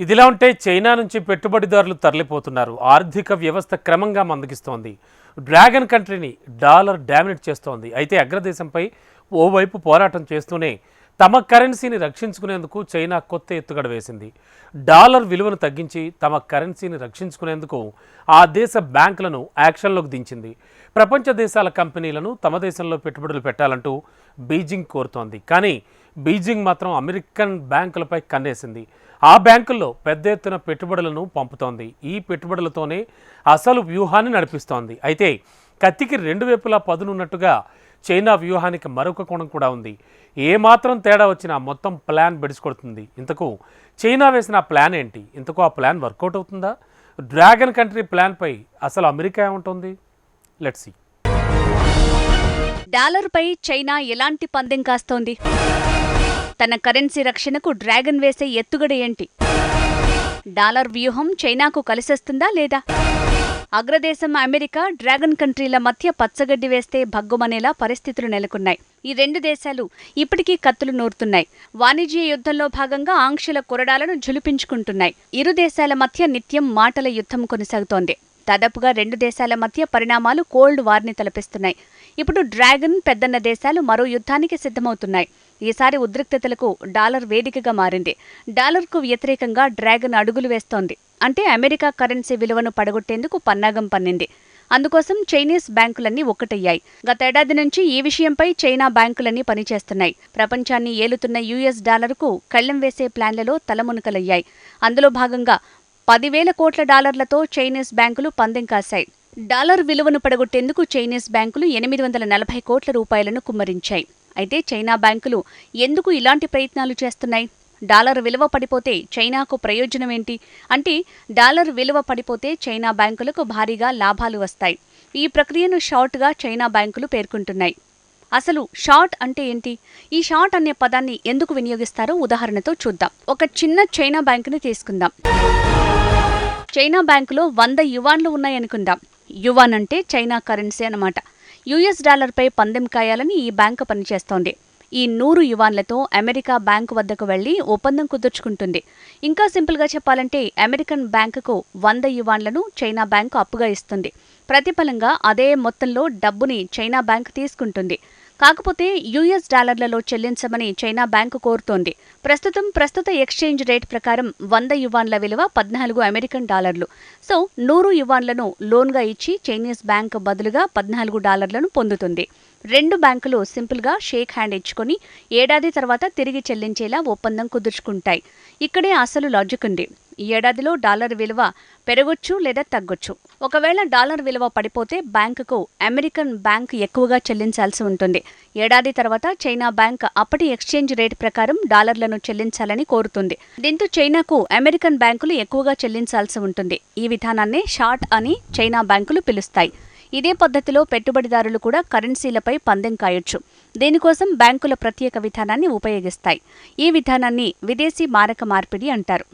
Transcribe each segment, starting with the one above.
ఇదిలా ఉంటే చైనా నుంచి పెట్టుబడిదారులు తరలిపోతున్నారు. ఆర్థిక వ్యవస్థ క్రమంగా మందగిస్తోంది. డ్రాగన్ కంట్రీని డాలర్ డామినేట్ చేస్తోంది. అయితే అగ్రదేశంపై ఓవైపు పోరాటం చేస్తూనే తమ కరెన్సీని రక్షించుకునేందుకు చైనా కొత్త ఎత్తుగడ వేసింది. డాలర్ విలువను తగ్గించి తమ కరెన్సీని రక్షించుకునేందుకు ఆ దేశ బ్యాంకులను యాక్షన్లోకి దించింది. ప్రపంచ దేశాల కంపెనీలను తమ దేశంలో పెట్టుబడులు పెట్టాలంటూ బీజింగ్ కోరుతోంది. కానీ బీజింగ్ మాత్రం అమెరికన్ బ్యాంకులపై కన్నేసింది. ఆ బ్యాంకుల్లో పెద్ద ఎత్తున పెట్టుబడులను పంపుతోంది. ఈ పెట్టుబడులతోనే అసలు వ్యూహాన్ని నడిపిస్తోంది. అయితే కత్తికి రెండు వైపులా పదునున్నట్టుగా చైనా వ్యూహానికి మరొక కోణం కూడా ఉంది. ఏమాత్రం తేడా వచ్చినా మొత్తం ప్లాన్ బెడిసికొడుతుంది. ఇంతకు చైనా వేసిన ప్లాన్ ఏంటి? ఇంతకు ఆ ప్లాన్ వర్కౌట్ అవుతుందా? డ్రాగన్ కంట్రీ ప్లాన్పై అసలు అమెరికా ఏముంటుంది? Let's see. డాలర్పై చైనా ఎలాంటి పందెం కాస్తోంది? తన కరెన్సీ రక్షణకు డ్రాగన్ వేసే ఎత్తుగడ ఏంటి? డాలర్ వ్యూహం చైనాకు కలిసొస్తుందా లేదా? అగ్రదేశం అమెరికా డ్రాగన్ కంట్రీల మధ్య పచ్చగడ్డి వేస్తే భగ్గుమనేలా పరిస్థితులు నెలకొన్నాయి. ఈ రెండు దేశాలు ఇప్పటికీ కత్తులు నూరుతున్నాయి. వాణిజ్య యుద్ధంలో భాగంగా ఆంక్షల కొరడాలను జులిపించుకుంటున్నాయి ఇరు దేశాల మధ్య నిత్యం మాటల యుద్ధం కొనసాగుతోంది. దాదాపుగా రెండు దేశాల మధ్య పరిణామాలు కోల్డ్ వార్ని తలపిస్తున్నాయి. ఇప్పుడు డ్రాగన్ పెద్దన్న దేశాలు మరో యుద్ధానికి సిద్ధమవుతున్నాయి. ఈసారి ఉద్రిక్తతలకు డాలర్ వేదికగా మారింది. డాలర్కు వ్యతిరేకంగా డ్రాగన్ అడుగులు వేస్తోంది. అంటే అమెరికా కరెన్సీ విలువను పడగొట్టేందుకు పన్నాగం పన్నింది. అందుకోసం చైనీస్ బ్యాంకులన్నీ ఒక్కటయ్యాయి. గతేడాది నుంచి ఈ విషయంపై చైనా బ్యాంకులన్నీ పనిచేస్తున్నాయి. ప్రపంచాన్ని ఏలుతున్న యుఎస్ డాలర్కు కళ్ళెం వేసే ప్లాన్లలో తలమునకలయ్యాయి. అందులో భాగంగా పదివేల కోట్ల డాలర్లతో చైనీస్ బ్యాంకులు పందెం కాశాయి. డాలర్ విలువను పడగొట్టేందుకు చైనీస్ బ్యాంకులు ఎనిమిది వందల నలభై కోట్ల రూపాయలను కుమ్మరించాయి. అయితే చైనా బ్యాంకులు ఎందుకు ఇలాంటి ప్రయత్నాలు చేస్తున్నాయి? డాలర్ విలువ పడిపోతే చైనాకు ప్రయోజనం ఏంటి? అంటే డాలర్ విలువ పడిపోతే చైనా బ్యాంకులకు భారీగా లాభాలు వస్తాయి. ఈ ప్రక్రియను షార్ట్గా చైనా బ్యాంకులు పేర్కొంటున్నాయి. అసలు షార్ట్ అంటే ఏంటి? ఈ షార్ట్ అనే పదాన్ని ఎందుకు వినియోగిస్తారో ఉదాహరణతో చూద్దాం. ఒక చిన్న చైనా బ్యాంకుని తీసుకుందాం. చైనా బ్యాంకులో వంద యువాన్లు ఉన్నాయనుకుందాం. యువాన్ అంటే చైనా కరెన్సీ అన్నమాట. యుఎస్ డాలర్పై పందెం కాయాలని ఈ బ్యాంకు పనిచేస్తోంది. ఈ నూరు యువాన్లతో అమెరికా బ్యాంకు వద్దకు వెళ్ళి ఒప్పందం కుదుర్చుకుంటుంది. ఇంకా సింపుల్గా చెప్పాలంటే అమెరికన్ బ్యాంకుకు వంద యువాన్లను చైనా బ్యాంకు అప్పుగా ఇస్తుంది. ప్రతిఫలంగా అదే మొత్తంలో డబ్బుని చైనా బ్యాంకు తీసుకుంటుంది. కాకపోతే యుఎస్ డాలర్లలో చెల్లించమని చైనా బ్యాంకు కోరుతోంది. ప్రస్తుతం ప్రస్తుత ఎక్స్చేంజ్ రేట్ ప్రకారం వంద యువాన్ల విలువ పద్నాలుగు అమెరికన్ డాలర్లు. సో నూరు యువాన్లను లోన్గా ఇచ్చి చైనీస్ బ్యాంక్ బదులుగా పద్నాలుగు డాలర్లను పొందుతుంది. రెండు బ్యాంకులు సింపుల్గా షేక్ హ్యాండ్ ఇచ్చుకొని ఏడాది తర్వాత తిరిగి చెల్లించేలా ఒప్పందం కుదుర్చుకుంటాయి. ఇక్కడే అసలు లాజిక్ ఉంది. ఈ ఏడాదిలో డాలర్ విలువ పెరగొచ్చు లేదా తగ్గొచ్చు. ఒకవేళ డాలర్ విలువ పడిపోతే బ్యాంకుకు అమెరికన్ బ్యాంక్ ఎక్కువగా చెల్లించాల్సి ఉంటుంది. ఏడాది తర్వాత చైనా బ్యాంక్ అప్పటి ఎక్స్చేంజ్ రేట్ ప్రకారం డాలర్లను చెల్లించాలని కోరుతుంది. దీంతో చైనాకు అమెరికన్ బ్యాంకులు ఎక్కువగా చెల్లించాల్సి ఉంటుంది. ఈ విధానాన్నే షార్ట్ అని చైనా బ్యాంకులు పిలుస్తాయి. ఇదే పద్ధతిలో పెట్టుబడిదారులు కూడా కరెన్సీలపై పందెం కాయొచ్చు. దీనికోసం బ్యాంకుల ప్రత్యేక విధానాన్ని ఉపయోగిస్తాయి. ఈ విధానాన్ని విదేశీ మారక మార్పిడి అంటారు.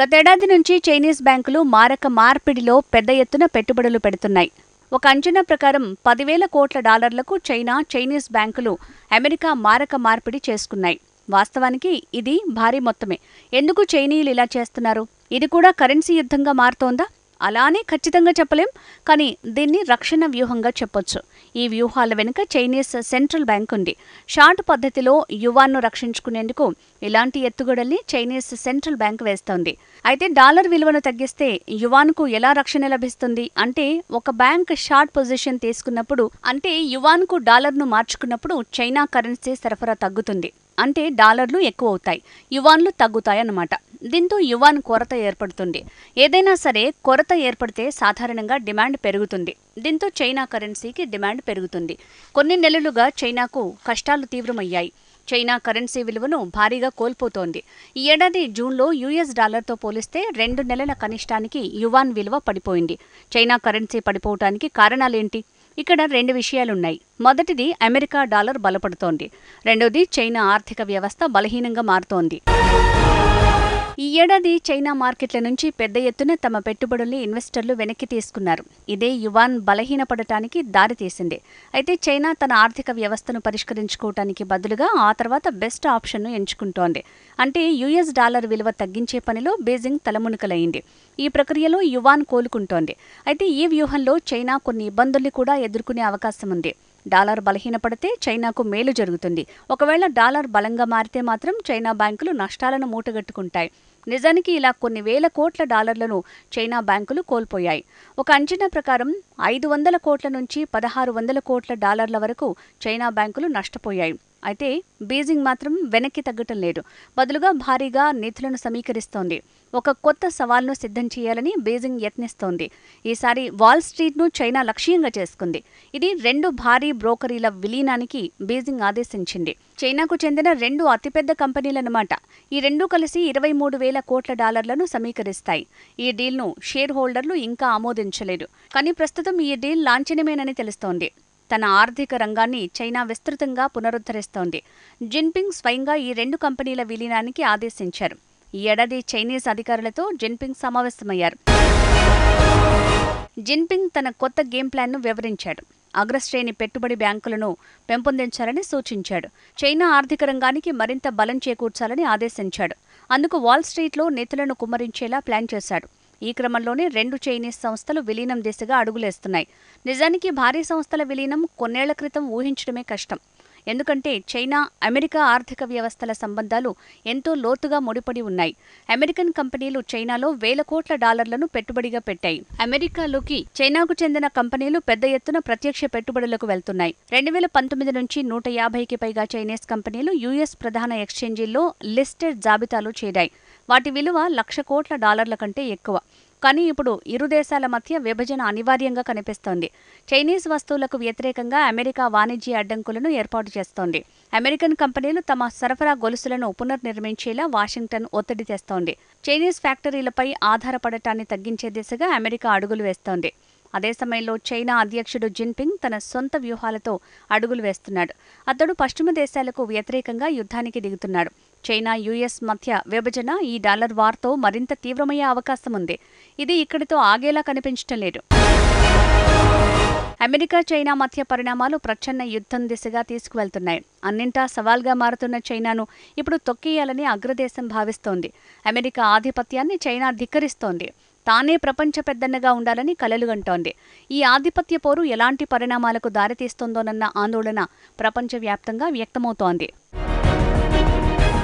గతేడాది నుంచి చైనీస్ బ్యాంకులు మారక మార్పిడిలో పెద్ద ఎత్తున పెట్టుబడులు పెడుతున్నాయి. ఒక అంచనా ప్రకారం పదివేల కోట్ల డాలర్లకు చైనా చైనీస్ బ్యాంకులు అమెరికా మారక మార్పిడి చేసుకున్నాయి. వాస్తవానికి ఇది భారీ మొత్తమే. ఎందుకు చైనీయులు ఇలా చేస్తున్నారు? ఇది కూడా కరెన్సీ యుద్ధంగా మారుతోందా? అలానే ఖచ్చితంగా చెప్పలేం. కానీ దీన్ని రక్షణ వ్యూహంగా చెప్పొచ్చు. ఈ వ్యూహాల వెనుక చైనీస్ సెంట్రల్ బ్యాంక్ ఉంది. షార్ట్ పద్ధతిలో యువాన్ను రక్షించుకునేందుకు ఇలాంటి ఎత్తుగడల్ని చైనీస్ సెంట్రల్ బ్యాంక్ వేస్తోంది. అయితే డాలర్ విలువను తగ్గిస్తే యువాన్కు ఎలా రక్షణ లభిస్తుంది? అంటే ఒక బ్యాంక్ షార్ట్ పొజిషన్ తీసుకున్నప్పుడు అంటే యువాన్కు డాలర్ను మార్చుకున్నప్పుడు చైనా కరెన్సీ సరఫరా తగ్గుతుంది. అంటే డాలర్లు ఎక్కువ అవుతాయి యువాన్లు తగ్గుతాయన్నమాట. దీంతో యువాన్ కొరత ఏర్పడుతుంది. ఏదైనా సరే కొరత ఏర్పడితే సాధారణంగా డిమాండ్ పెరుగుతుంది. దీంతో చైనా కరెన్సీకి డిమాండ్ పెరుగుతుంది. కొన్ని నెలలుగా చైనాకు కష్టాలు తీవ్రమయ్యాయి. చైనా కరెన్సీ విలువను భారీగా కోల్పోతోంది. ఈ ఏడాది జూన్లో యుఎస్ డాలర్తో పోలిస్తే రెండు నెలల కనిష్టానికి యువాన్ విలువ పడిపోయింది. చైనా కరెన్సీ పడిపోవటానికి కారణాలేంటి? ఇక్కడ రెండు విషయాలున్నాయి. మొదటిది అమెరికా డాలర్ బలపడుతోంది. రెండోది చైనా ఆర్థిక వ్యవస్థ బలహీనంగా మారుతోంది. ఈ ఏడాది చైనా మార్కెట్ల నుంచి పెద్ద ఎత్తున తమ పెట్టుబడుల్ని ఇన్వెస్టర్లు వెనక్కి తీసుకున్నారు. ఇదే యువాన్ బలహీనపడటానికి దారితీసింది అయితే చైనా తన ఆర్థిక వ్యవస్థను పరిష్కరించుకోవటానికి బదులుగా ఆ తర్వాత బెస్ట్ ఆప్షన్ను ఎంచుకుంటోంది. అంటే యుఎస్ డాలర్ విలువ తగ్గించే పనిలో బీజింగ్ తలమునకలైంది. ఈ ప్రక్రియలో యువాన్ కోలుకుంటోంది. అయితే ఈ వ్యూహంలో చైనా కొన్ని ఇబ్బందుల్ని కూడా ఎదుర్కొనే అవకాశం ఉంది. డాలర్ బలహీనపడితే చైనాకు మేలు జరుగుతుంది. ఒకవేళ డాలర్ బలంగా మారితే మాత్రం చైనా బ్యాంకులు నష్టాలను మూటగట్టుకుంటాయి. నిజానికి ఇలా కొన్ని వేల కోట్ల డాలర్లను చైనా బ్యాంకులు కోల్పోయాయి. ఒక అంచనా ప్రకారం ఐదు వందల కోట్ల నుంచి పదహారు వందల కోట్ల డాలర్ల వరకు చైనా బ్యాంకులు నష్టపోయాయి. అయితే బీజింగ్ మాత్రం వెనక్కి తగ్గటం లేదు. బదులుగా భారీగా నిధులను సమీకరిస్తోంది. ఒక కొత్త సవాల్ను సిద్ధం చేయాలని బీజింగ్ యత్నిస్తోంది. ఈసారి వాల్ స్ట్రీట్ను చైనా లక్ష్యంగా చేసుకుంది. ఇది రెండు భారీ బ్రోకరీల విలీనానికి బీజింగ్ ఆదేశించింది. చైనాకు చెందిన రెండు అతిపెద్ద కంపెనీలన్నమాట. ఈ రెండు కలిసి ఇరవై మూడు వేల కోట్ల డాలర్లను సమీకరిస్తాయి. ఈ డీల్ను షేర్ హోల్డర్లు ఇంకా ఆమోదించలేదు. కానీ ప్రస్తుతం ఈ డీల్ లాంఛనమేనని తెలుస్తోంది. తన ఆర్థిక రంగాన్ని చైనా విస్తృతంగా పునరుద్ధరిస్తోంది. జిన్పింగ్ స్వయంగా ఈ రెండు కంపెనీల విలీనానికి ఆదేశించారు. ఈ ఏడాది చైనీస్ అధికారులతో జిన్పింగ్ సమావేశమయ్యారు. జిన్పింగ్ తన కొత్త గేమ్ ప్లాన్ను వివరించాడు. అగ్రశ్రేణి పెట్టుబడి బ్యాంకులను పెంపొందించాలని సూచించాడు. చైనా ఆర్థిక రంగానికి మరింత బలం చేకూర్చాలని ఆదేశించాడు. అందుకు వాల్ స్ట్రీట్లో నేతలను కుమ్మరించేలా ప్లాన్ చేశాడు. ఈ క్రమంలోనే రెండు చైనీస్ సంస్థలు విలీనం దిశగా అడుగులేస్తున్నాయి. నిజానికి భారీ సంస్థల విలీనం కొన్నేళ్ళ క్రితం ఊహించడమే కష్టం. ఎందుకంటే చైనా అమెరికా ఆర్థిక వ్యవస్థల సంబంధాలు ఎంతో లోతుగా ముడిపడి ఉన్నాయి. అమెరికన్ కంపెనీలు చైనాలో వేల కోట్ల డాలర్లను పెట్టుబడిగా పెట్టాయి. అమెరికాలోకి చైనాకు చెందిన కంపెనీలు పెద్ద ఎత్తున ప్రత్యక్ష పెట్టుబడులకు వెళ్తున్నాయి. రెండు వేల పంతొమ్మిది నుంచి నూట యాభైకి పైగా చైనీస్ కంపెనీలు యుఎస్ ప్రధాన ఎక్స్చేంజీల్లో లిస్టెడ్ జాబితాలో చేరాయి. వాటి విలువ లక్ష కోట్ల డాలర్ల కంటే ఎక్కువ. కానీ ఇప్పుడు ఇరు దేశాల మధ్య విభజన అనివార్యంగా కనిపిస్తోంది. చైనీస్ వస్తువులకు వ్యతిరేకంగా అమెరికా వాణిజ్య అడ్డంకులను ఏర్పాటు చేస్తోంది. అమెరికన్ కంపెనీలు తమ సరఫరా గొలుసులను పునర్నిర్మించేలా వాషింగ్టన్ ఒత్తిడి తెస్తోంది. చైనీస్ ఫ్యాక్టరీలపై ఆధారపడటాన్ని తగ్గించే దిశగా అమెరికా అడుగులు వేస్తోంది. అదే సమయంలో చైనా అధ్యక్షుడు జిన్పింగ్ తన సొంత వ్యూహాలతో అడుగులు వేస్తున్నాడు. అతడు పశ్చిమ దేశాలకు వ్యతిరేకంగా యుద్ధానికి దిగుతున్నాడు. చైనా యుఎస్ మధ్య విభజన ఈ డాలర్ వార్తో మరింత తీవ్రమయ్యే అవకాశం ఉంది ఇది ఇక్కడితో ఆగేలా కనిపించటం లేదు. అమెరికా చైనా మధ్య పరిణామాలు ప్రచ్ఛన్న యుద్ధం దిశగా తీసుకువెళ్తున్నాయి. అన్నింటా సవాల్గా మారుతున్న చైనాను ఇప్పుడు తొక్కేయాలని అగ్రదేశం భావిస్తోంది. అమెరికా ఆధిపత్యాన్ని చైనా ధిక్కరిస్తోంది. తానే ప్రపంచ పెద్దన్నగా ఉండాలని కలలుగంటోంది ఈ ఆధిపత్య పోరు ఎలాంటి పరిణామాలకు దారితీస్తోందోనన్న ఆందోళన ప్రపంచవ్యాప్తంగా వ్యక్తమవుతోంది.